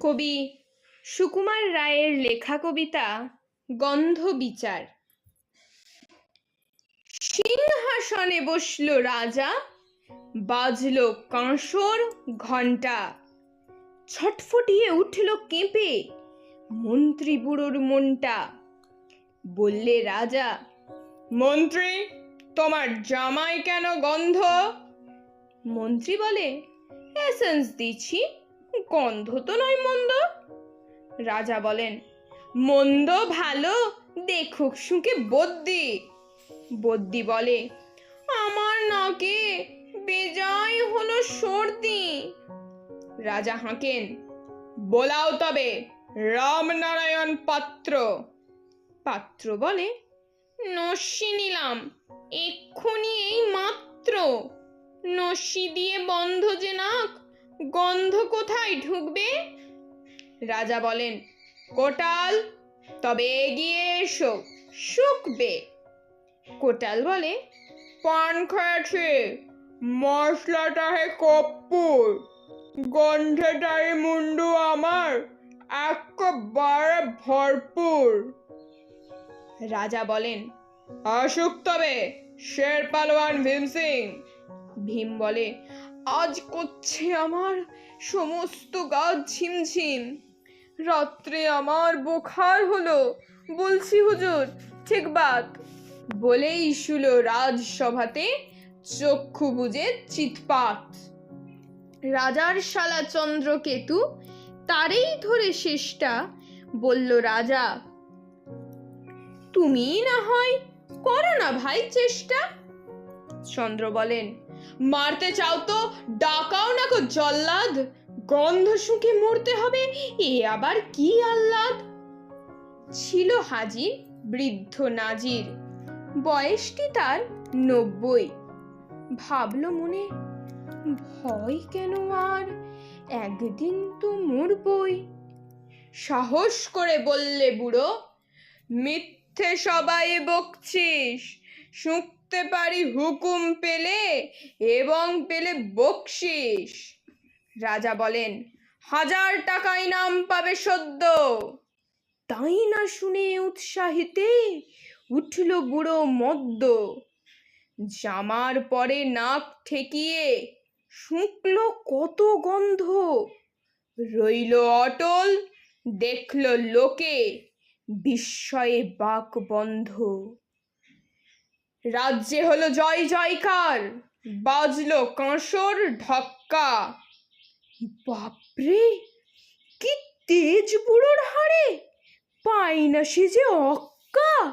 কবি সুকুমার রায়ের লেখা কবিতা গন্ধ বিচার। সিংহাসনে বসল রাজা, বাজল কাঁসর ঘণ্টা। ছটফটিয়ে উঠল কেঁপে মন্ত্রী বুড়োর মনটা। বললে রাজা, মন্ত্রী, তোমার জামাই কেন গন্ধ? মন্ত্রী বলে, এসেন্স দিচ্ছি গন্ধ তো নয় মন্দ। রাজা বলেন, মন্দ ভালো, দেখুক শুকে বদ্যি। বদ্যি বলে, আমার নাকে বেজায় হলো সর্দি। রাজা হাঁকেন, বোলাও তবে, রামনারায়ণ পাত্র। পাত্র বলে, নস্যি নিলাম, এক্ষুনি এই মাত্র। নস্যি দিয়ে বন্ধ যে নাক গন্ধ কোথায় ঢুকবে? রাজা বলেন, কোটাল, তবে এগিয়ে এসো, শুকবে। কোটাল বলে, পান খেয়েছে মশলাটা হে কপ্পুর গন্ধেটাই মুন্ডু আমার, একেবারে ভরপুর। রাজা বলেন আসুক তবে, শের পালোয়ান ভীম সিং। ভীম বলে আজ করছে আমার সমস্ত গা ঝিমঝিম। রাত্রে আমার বোখার হলো, বলছি হুজুর, ঠিক বাত। বলেই শুল রাজসভাতে চক্ষু বুঝে চিৎপাত। রাজার শালা চন্দ্রকেতু, তারেই ধরে শেষটা বলল রাজা, তুমি না হয় করো না ভাই চেষ্টা? চন্দ্র বলেন মারতে চাও তো, ডাকাও না গো জল্লাদ। গন্ধ শুকে মরতে হবে, এ আবার কি আহ্লাদ? ছিল হাজির বৃদ্ধ নাজির। বয়সটি তার নব্বই। ভাবল মনে, ভয় কেন আর? একদিন তো মরবই। সাহস করে বললে বুড়ো, মিথ্যে সবাই বকছিস। শুঁকতে পারি হুকুম পেলে এবং পেলে বকশিস। রাজা বলেন, হাজার টাকা ইনাম পাবে সদ্য। তাই না শুনে উৎসাহিতে উঠল বুড়ো মদ্য। জামার পরে নাক ঠেকিয়ে শুঁকল কত গন্ধ। রইল অটল, দেখল লোকে বিস্ময়ে বাক বন্ধ রাজ্যে হলো জয় জয়কার। বাজলো কাঁসর ঢক্কা। বাপরে, কি তেজ বুড়োর হাড়ে। পাই না সে যে অক্কা।